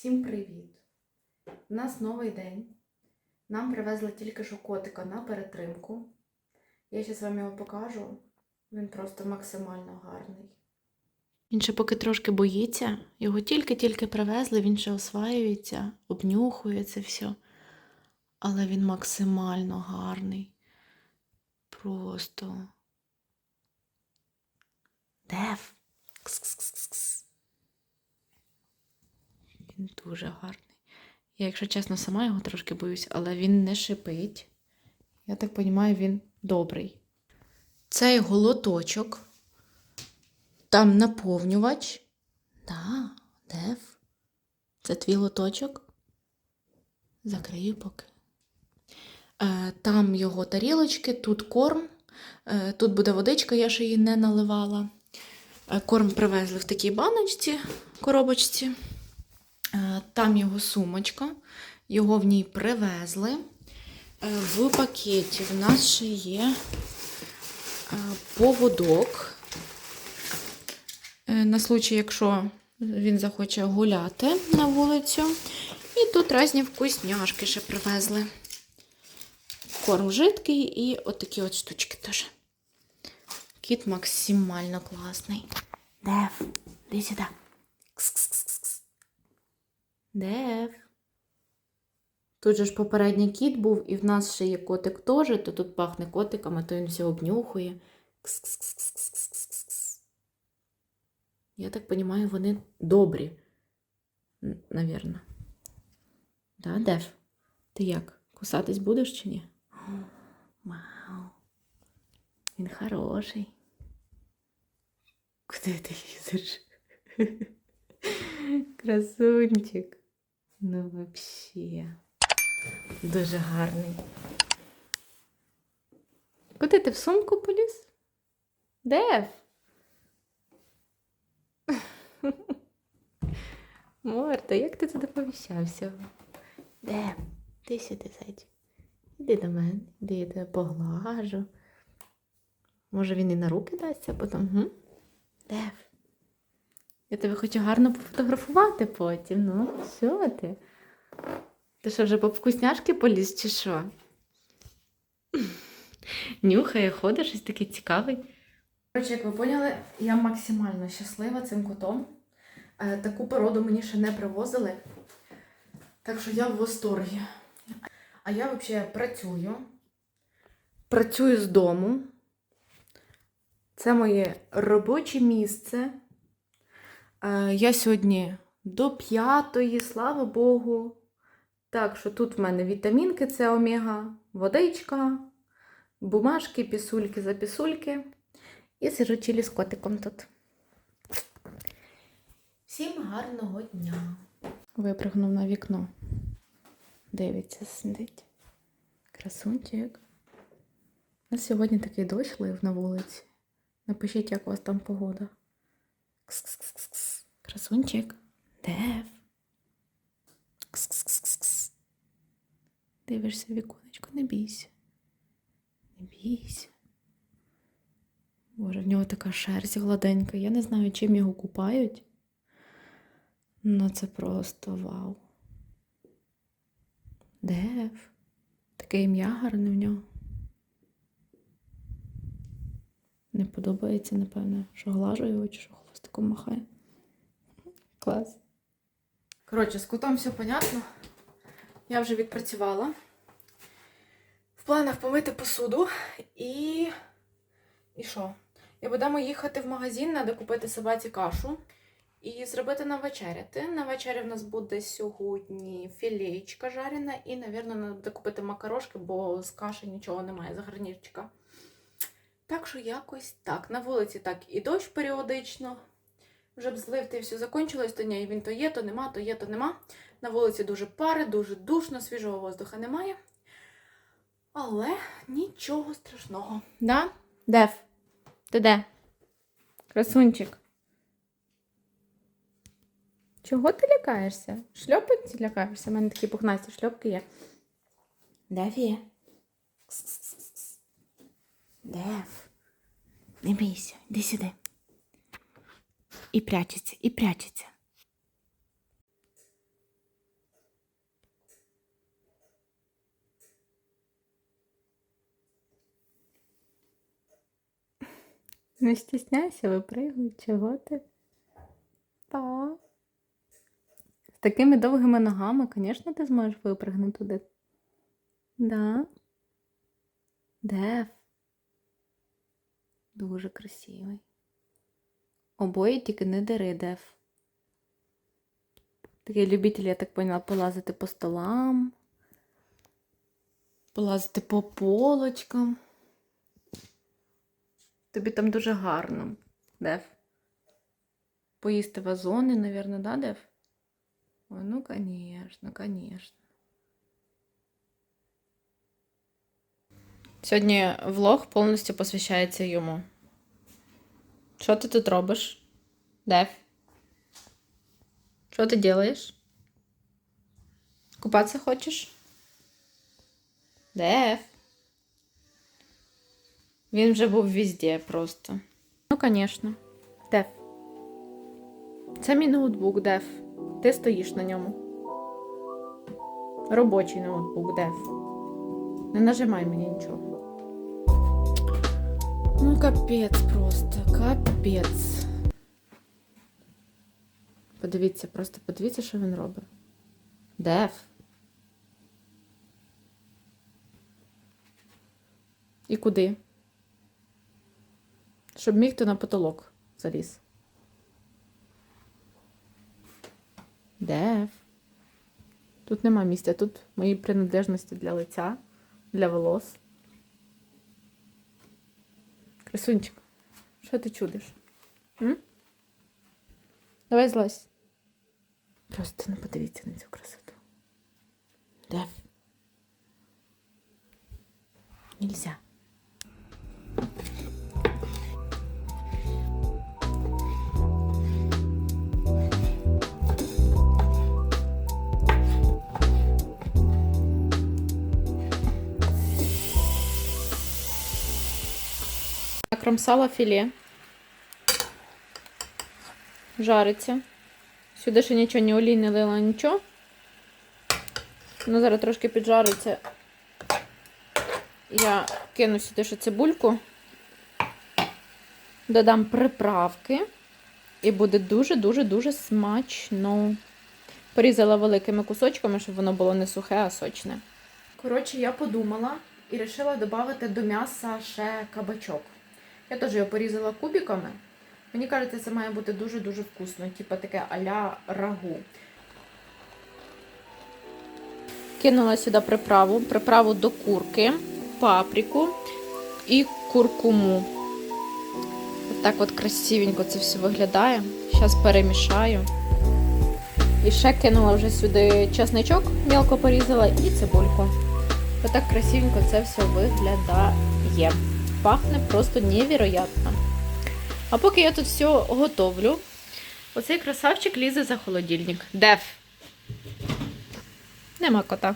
Всім привіт! У нас новий день. Нам привезли тільки що котика на перетримку. Я зараз вам його покажу. Він просто максимально гарний. Він ще поки трошки боїться, його тільки-тільки привезли, він ще осваюється, обнюхує це все. Але він максимально гарний. Просто. Дев. Кс-кс-кс-кс. Він дуже гарний. Я, якщо чесно, сама його трошки боюсь, але він не шипить. Я так розумію, він добрий. Цей голоточок. Там наповнювач. Да, Дев. Це твій лоточок. Закрию поки. Е, Там його тарілочки, тут корм, е, тут буде водичка, я ще її не наливала. Е, Корм привезли в такій баночці, коробочці. Е, Там його сумочка, його в ній привезли. Е, В пакеті в нас ще є е, поводок. На случай, якщо він захоче гуляти на вулицю. І тут різні вкусняшки ще привезли. Корм жидкий і отакі от штучки теж. Кіт максимально класний. Дев, іди сюди. Кс-кс-кс-кс. Дев. Тут же ж попередній кіт був, і в нас ще є котик теж, то тут пахне котиками, то він все обнюхує. Кс-кс-кс-кс-кс-кс-кс. Я так розумію, вони добрі. Навірно. Да, Дев? Ти як? Кусатись будеш чи ні? Вау. Він хороший. Куди ти лізеш? Красунчик. Ну, вообще. Дуже гарний. Куди ти в сумку поліз? Дев? Морта, як ти туди поміщався? Дев, ти сюди зайчик. Іди до мене, іди, я тебе поглажу. Може, він і на руки дасться потім? Дев. Я тебе хочу гарно пофотографувати потім. Ну, що ти? Ти що, вже по вкусняшки поліз, чи що? Нюхає, ходить, щось такий цікавий. Коротше, як ви поняли, я максимально щаслива цим котом. Е, Таку породу мені ще не привозили. Так що я в восторгі. А я взагалі працюю. Працюю з дому. Це моє робоче місце. Е, Я сьогодні до п'ятої, слава Богу. Так що тут в мене вітамінки, це омега, водичка, бумажки, пісульки за пісульки. І сижу чилі з котиком тут. Всім гарного дня. Випрыгнув на вікно. Дивиться, сидить. Красунчик. У нас сьогодні такий дощ лив на вулиці. Напишіть, як у вас там погода. Кс-кс-кс-кс. Красунчик. Дев. Кс-кс-кс-кс. Дивишся в віконечко, не бійся. Не бійся. Боже, в нього така шерсть гладенька. Я не знаю, чим його купають. Ну, це просто вау. Дев. Таке ім'я гарне в нього. Не подобається, напевно, що глажу його чи що хвостиком махає. Клас. Коротше, з котом все понятно. Я вже відпрацювала. В планах помити посуду і. І що? І будемо їхати в магазин, треба купити собаці кашу і зробити нам вечеряти. На вечері в нас буде сьогодні філеєчка жарена, і, напевно, треба буде купити макарошки, бо з каші нічого немає, з гарнірчика. Так що якось так. На вулиці так і дощ періодично. Вже б злив ти все закінчилось, то ні, він то є, то нема, то є, то нема. На вулиці дуже пари, дуже душно, свіжого воздуха немає. Але нічого страшного. Да? Дев? Ти де? Красунчик. Чого ти лякаєшся? Шльопанці лякаєшся? У мене такі пухнасті шльопки є. Дев є? Кс-кс-кс-кс. Дев. Не бійся, іди сюди. І прячеться, і прячеться. Не стісняйся, випригуй, чого ти? Па. З такими довгими ногами, звісно, ти зможеш випригнути туди. Да. Деф. Дуже красивий. Обоє тільки не дери, Дев. Такий любитель, я так поняла, полазити по столам, полазити по полочкам. Тобі там дуже гарно, Дев. Поїсти вазони, напевно, да, Дев? Ой, ну, конечно, конечно. Сьогодні влог повністю посвящається йому. Що ти тут робиш? Дев? Що ти робиш? Купатися хочеш? Дев? Він вже був везде просто. Ну, звісно. Дев. Це мій ноутбук, Дев. Ти стоїш на ньому. Робочий ноутбук, Дев. Не нажимай мені нічого. Ну, капець просто, капець. Подивіться, просто подивіться, що він робить. Дев. І куди? Щоб міг то на потолок заліз. Дев. Тут нема місця, тут мої принадлежності для лиця, для волос. Красунчик, що ти чудиш? М? Давай злазь. Просто не подивіться на цю красоту. Дев. Нельзя. Накромсала філе. Жариться. Сюди ще нічого, ні олій не лила, нічого. Ну, зараз трошки піджариться. Я кину сюди ще цибульку, додам приправки. І буде дуже-дуже-дуже смачно. Порізала великими кусочками, щоб воно було не сухе, а сочне. Коротше, я подумала і вирішила додати до м'яса ще кабачок. Я теж його порізала кубиками. Мені кажеться, це має бути дуже-дуже вкусно, типу таке а-ля рагу. Кинула сюди приправу, приправу до курки, паприку і куркуму. Ось так от красивенько це все виглядає. Зараз перемішаю. І ще кинула вже сюди чесничок, мілко порізала, і цибульку. Ось так красивенько це все виглядає. Пахне просто невероятно. А поки я тут все готовлю, оцей красавчик лізе за холодильник. Деф. Нема кота.